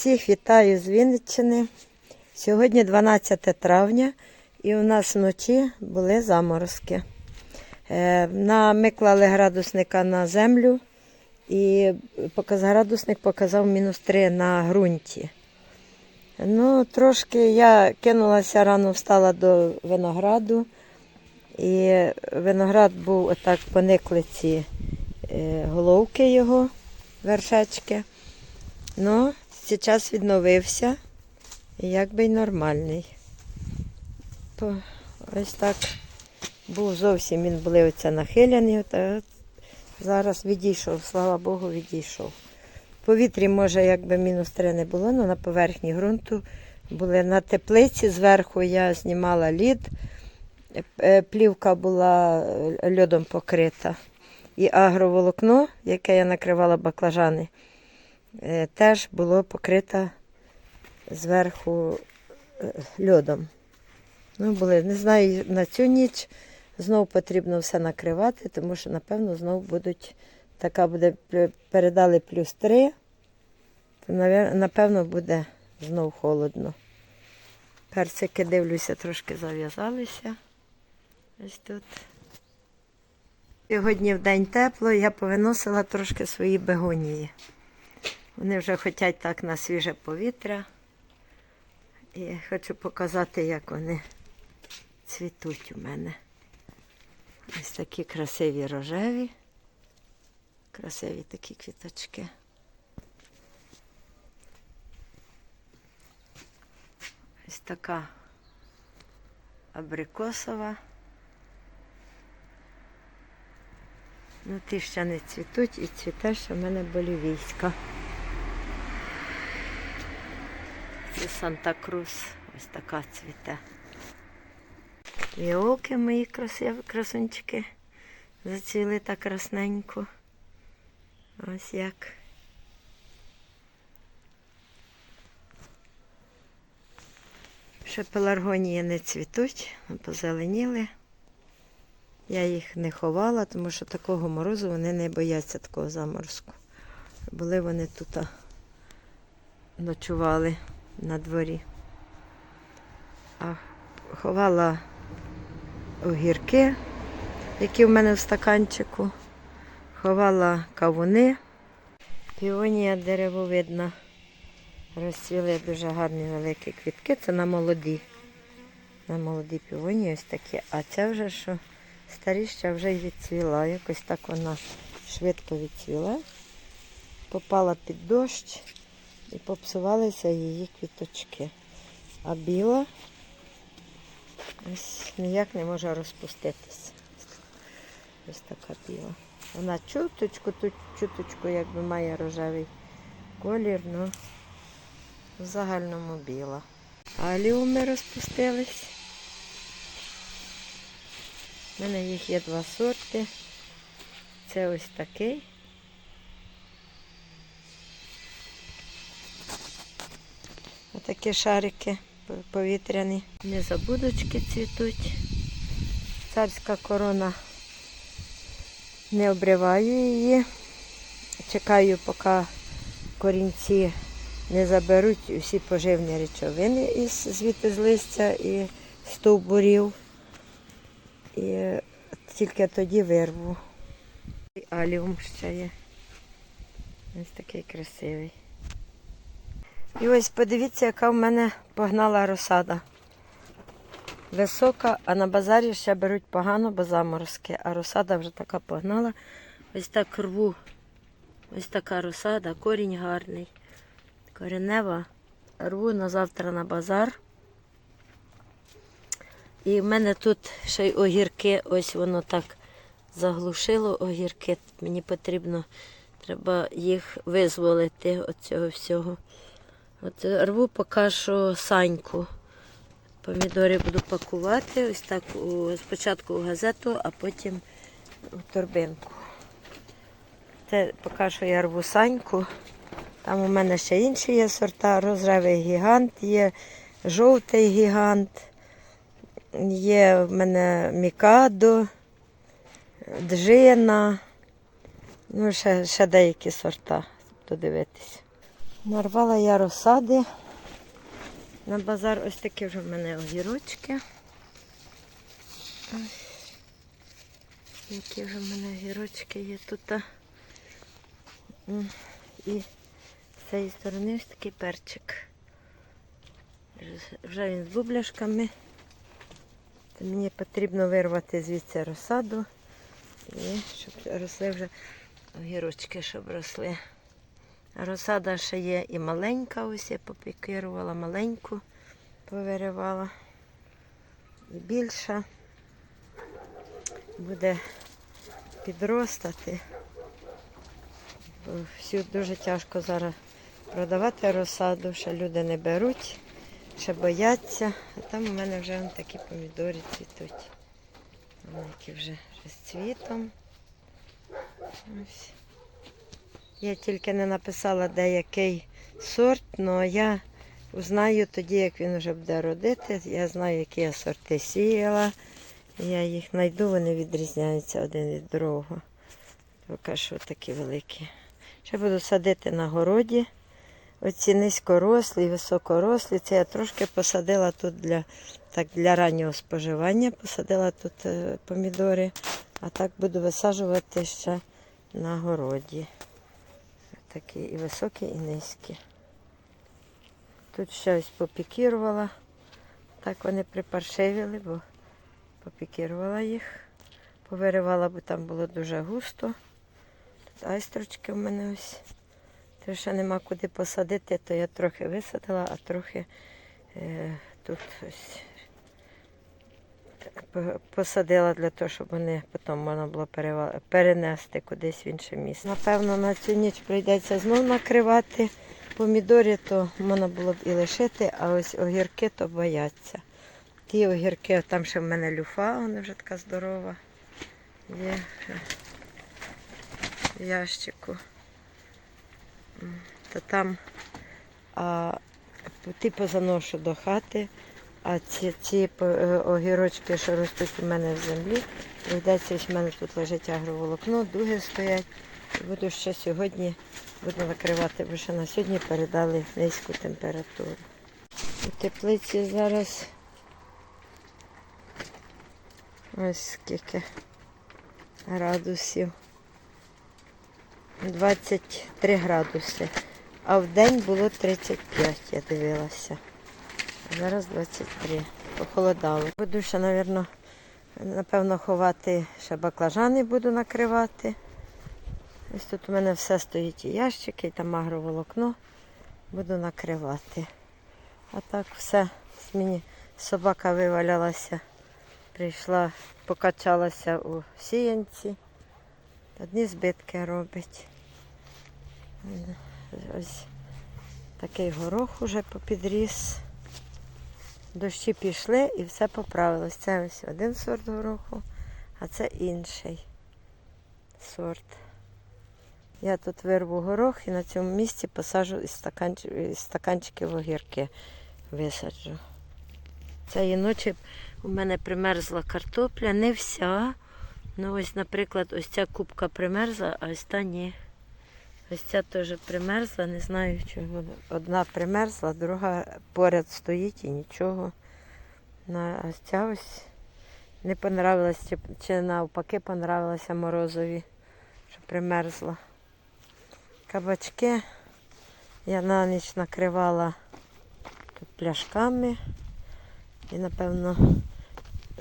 Всіх вітаю з Вінниччини. Сьогодні 12 травня і у нас вночі були заморозки. Е, ми клали градусника на землю і градусник показав мінус 3 на ґрунті. Ну, трошки я кинулася рано встала до винограду. І виноград був отак поникли ці е, головки його, вершечки. Ну, зараз відновився, і якби й нормальний. Ось так був зовсім він були оце нахиляний. Та от зараз відійшов, слава Богу, відійшов. В повітрі, може, якби мінус 3 не було, але на поверхні ґрунту були на теплиці. Зверху я знімала лід, е, плівка була е, льодом покрита. І агроволокно, яке я накривала баклажани, е, теж було покрито зверху е, льодом. Ну, були, не знаю, на цю ніч знову потрібно все накривати, тому що, напевно, знову будуть, така буде, передали плюс 3, то, напевно, буде знову холодно. Персики, дивлюся, трошки зав'язалися. Ось тут. Сьогодні в день тепло, я повиносила трошки свої бегонії. Вони вже хочуть так на свіже повітря. І хочу показати, як вони цвітуть у мене. Ось такі красиві рожеві. Красиві такі квіточки. Ось така абрикосова. Ну, ті ще не цвітуть і цвіте, що в мене болівійська. Це Санта-Крус. Ось така цвіте. Віолки мої красунчики. Зацвіли так красненько. Ось як. Ще пеларгонії не цвітуть, позеленіли. Я їх не ховала, тому що такого морозу вони не бояться такого заморозку. Були вони тут ночували на дворі. А ховала огірки, які в мене в стаканчику. Ховала кавуни. Піонія деревовидна. Розцвіли дуже гарні великі квітки. Це на молоді. На молоді піонії ось такі. А це вже що старіща вже й відцвіла. Якось так вона швидко відцвіла. Попала під дощ і попсувалися її квіточки. А біла ось ніяк не може розпуститися. Ось така біла. Вона чуточку, тут чуточку якби має рожевий колір, ну в загальному біла. Аліуми розпустились. У мене їх є два сорти. Це ось такий. Отакі шарики повітряні. Незабудочки цвітуть. Царська корона. Не обриваю її. Чекаю, поки корінці не заберуть усі поживні речовини із звідти з листя і стовбурів. І тільки тоді вирву. І аліум ще є. Ось такий красивий. І ось подивіться, яка в мене погнала розсада. Висока, а на базарі ще беруть погано, бо заморозки. А розсада вже така погнала. Ось так рву. Ось така розсада, корінь гарний. Коренева. Рву на завтра на базар. І в мене тут ще й огірки, ось воно так заглушило огірки. Мені потрібно, треба їх визволити від цього всього. От рву поки що саньку. Помідори буду пакувати. Ось так спочатку у газету, а потім у торбинку. Це поки що я рву саньку. Там у мене ще інші є сорта. Розревий гігант, є жовтий гігант, є в мене мікадо, джина. Ну, ще, ще деякі сорта додивитись. Нарвала я розсади. На базар ось такі вже в мене огірочки. Ось. Які вже в мене огірочки є тут. І з цієї сторони ось такий перчик. Вже- він з бубляшками. То мені потрібно вирвати звідси розсаду. І щоб росли вже огірочки, щоб росли. Розсада ще є і маленька, ось я попікирувала маленьку, повиривала. І більша буде підростати. Всю дуже тяжко зараз продавати розсаду, ще люди не беруть, ще бояться. А там у мене вже такі помідори цвітуть. Вони які вже розцвітом. Ось. Я тільки не написала деякий сорт, але я узнаю тоді, як він вже буде родити. Я знаю, які я сорти сіяла. Я їх знайду, вони відрізняються один від другого. Поки що такі великі. Ще буду садити на городі. Оці низькорослі, високорослі. Це я трошки посадила тут для, так, для раннього споживання. Посадила тут е, помідори, а так буду висаджувати ще на городі. Такі і високі, і низькі. Тут ще ось попікірувала. Так вони припаршивіли, бо попікірувала їх. Повиривала, бо там було дуже густо. Тут айстрочки в мене ось. Те, ще нема куди посадити, то я трохи висадила, а трохи е, тут ось посадила для того, щоб вони потім можна було перенести кудись в інше місце. Напевно, на цю ніч прийдеться знов накривати. Помідори то можна було б і лишити, а ось огірки то бояться. Ті огірки, там ще в мене люфа, вона вже така здорова. Є в ящику. То там а, ті позаношу до хати, а ці, ці е, огірочки, що ростуть у мене в землі, йдеться, в мене тут лежить агроволокно, дуги стоять. Буду ще сьогодні буду накривати, бо ще на сьогодні передали низьку температуру. У теплиці зараз ось скільки градусів. 23 градуси. А в день було 35, я дивилася. Зараз 23. Похолодало. Буду ще, напевно, напевно, ховати ще баклажани буду накривати. Ось тут у мене все стоїть і ящики, і там агроволокно. Буду накривати. А так все. Мені собака вивалялася. Прийшла, покачалася у сіянці. Одні збитки робить. Ось такий горох уже попідріс. Дощі пішли і все поправилось. Це ось один сорт гороху, а це інший сорт. Я тут вирву горох і на цьому місці посаджу із, стаканч... із стаканчиків огірки висаджу. Цієї ночі у мене примерзла картопля, не вся. Ну ось, наприклад, ось ця кубка примерзла, а ось та ні. Ось ця теж примерзла, не знаю чого. Одна примерзла, друга поряд стоїть і нічого. На, ось ця ось не понравилась, чи, чи навпаки понравилася морозові, що примерзла. Кабачки я на ніч накривала тут пляшками. І напевно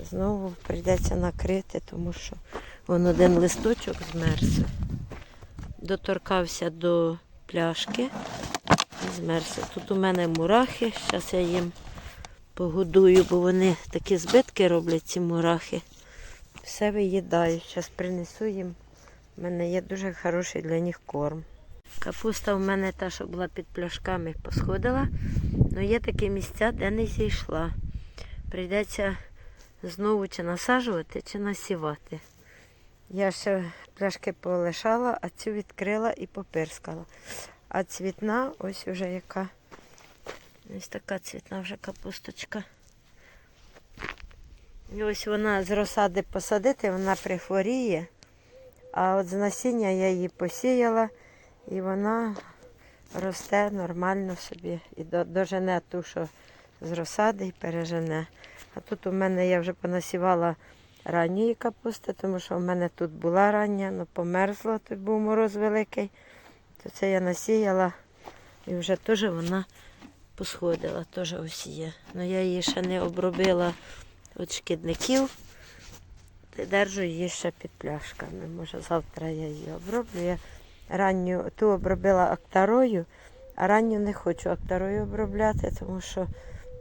знову прийдеться накрити, тому що вон один листочок змерз. Доторкався до пляшки і змерз. Тут у мене мурахи, зараз я їм погодую, бо вони такі збитки роблять, ці мурахи. Все виїдають. Зараз принесу їм. У мене є дуже хороший для них корм. Капуста в мене та, що була під пляшками, посходила. але є такі місця, де не зійшла. Прийдеться знову чи насаджувати, чи насівати. Я ще пляшки полишала, а цю відкрила і попирскала. А цвітна, ось уже яка. Ось така цвітна вже капусточка. І ось вона з розсади посадити, вона прихворіє. А от з насіння я її посіяла і вона росте нормально собі і дожене ту, що з розсади і пережене. А тут у мене я вже понасівала ранньої капусти, тому що у мене тут була рання, але померзла, тут був мороз великий. То це я насіяла і вже теж вона посходила, теж ось є. Ну я її ще не обробила від шкідників. Держу її ще під пляшками. Може завтра я її оброблю. Я ранню ту обробила актарою, а ранню не хочу актарою обробляти, тому що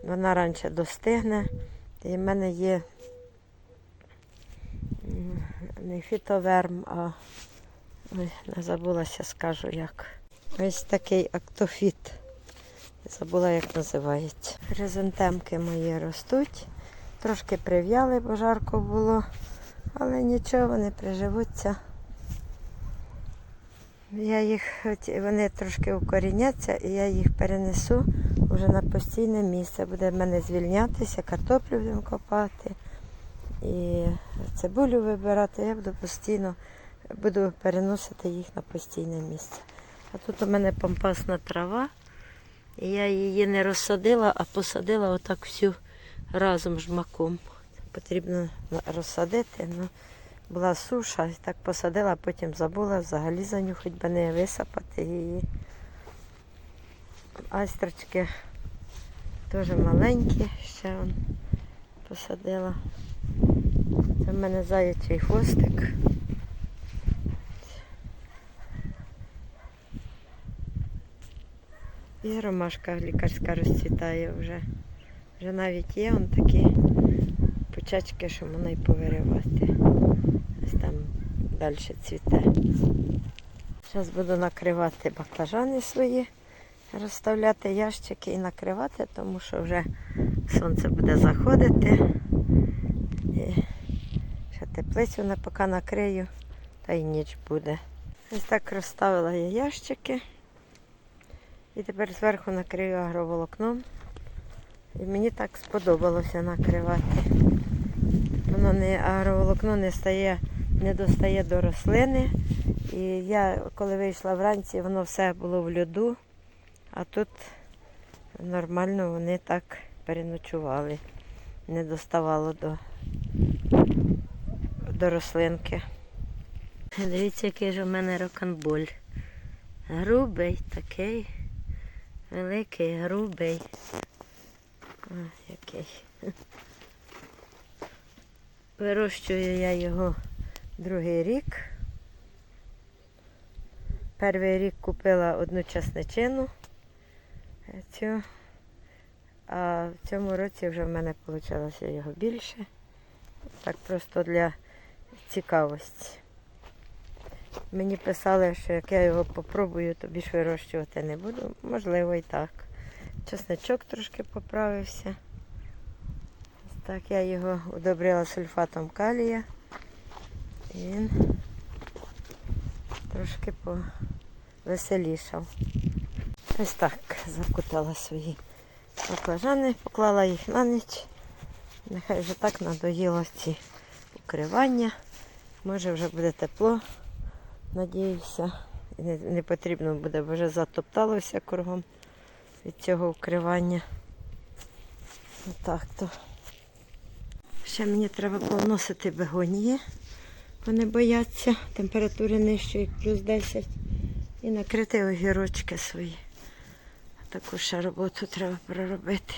вона раніше достигне. І в мене є не фітоверм, а ой, не забулася, скажу як. Ось такий актофіт. Забула, як називається. Хризантемки мої ростуть. Трошки прив'яли, бо жарко було, але нічого, вони приживуться. Я їх, вони трошки укоріняться, і я їх перенесу вже на постійне місце. Буде в мене звільнятися, картоплю будемо копати і цибулю вибирати. Я буду постійно буду переносити їх на постійне місце. А тут у мене помпасна трава, і я її не розсадила, а посадила отак всю разом жмаком. Потрібно розсадити. Ну, була суша, так посадила, а потім забула взагалі за нього хоч би не висапати її. Айстрочки теж маленькі, ще он посадила. Це в мене заячий хвостик. І ромашка лікарська розцвітає вже. Вже навіть є он такі почачки, що можна й повиривати. Ось там далі цвіте. Зараз буду накривати баклажани свої, розставляти ящики і накривати, тому що вже сонце буде заходити. Теплицю не поки накрию, та й ніч буде. Ось так розставила я ящики. І тепер зверху накрию агроволокном. І мені так сподобалося накривати. Воно не агроволокно не стає, не достає до рослини. І я, коли вийшла вранці, воно все було в льоду, а тут нормально вони так переночували. Не доставало до, до рослинки. Дивіться, який ж у мене роканболь. Грубий такий. Великий, грубий. О, який. Вирощую я його другий рік. Перший рік купила одну часничину цю, а в цьому році вже в мене вийшло його більше. Так просто для цікавості. Мені писали, що як я його попробую, то більш вирощувати не буду. Можливо і так. Чесничок трошки поправився. Так, я його удобрила сульфатом калія. І він трошки повеселішав. Ось так закутала свої баклажани, поклала їх на ніч. Нехай вже так надоїло ці укривання. Може вже буде тепло. Надіюся, не, не потрібно буде, бо вже затопталося кругом від цього вкривання. Отак то. Ще мені треба поносити бегонії. Вони бояться. Температури нижче, як плюс 10. І накрити огірочки свої. Таку ще роботу треба проробити.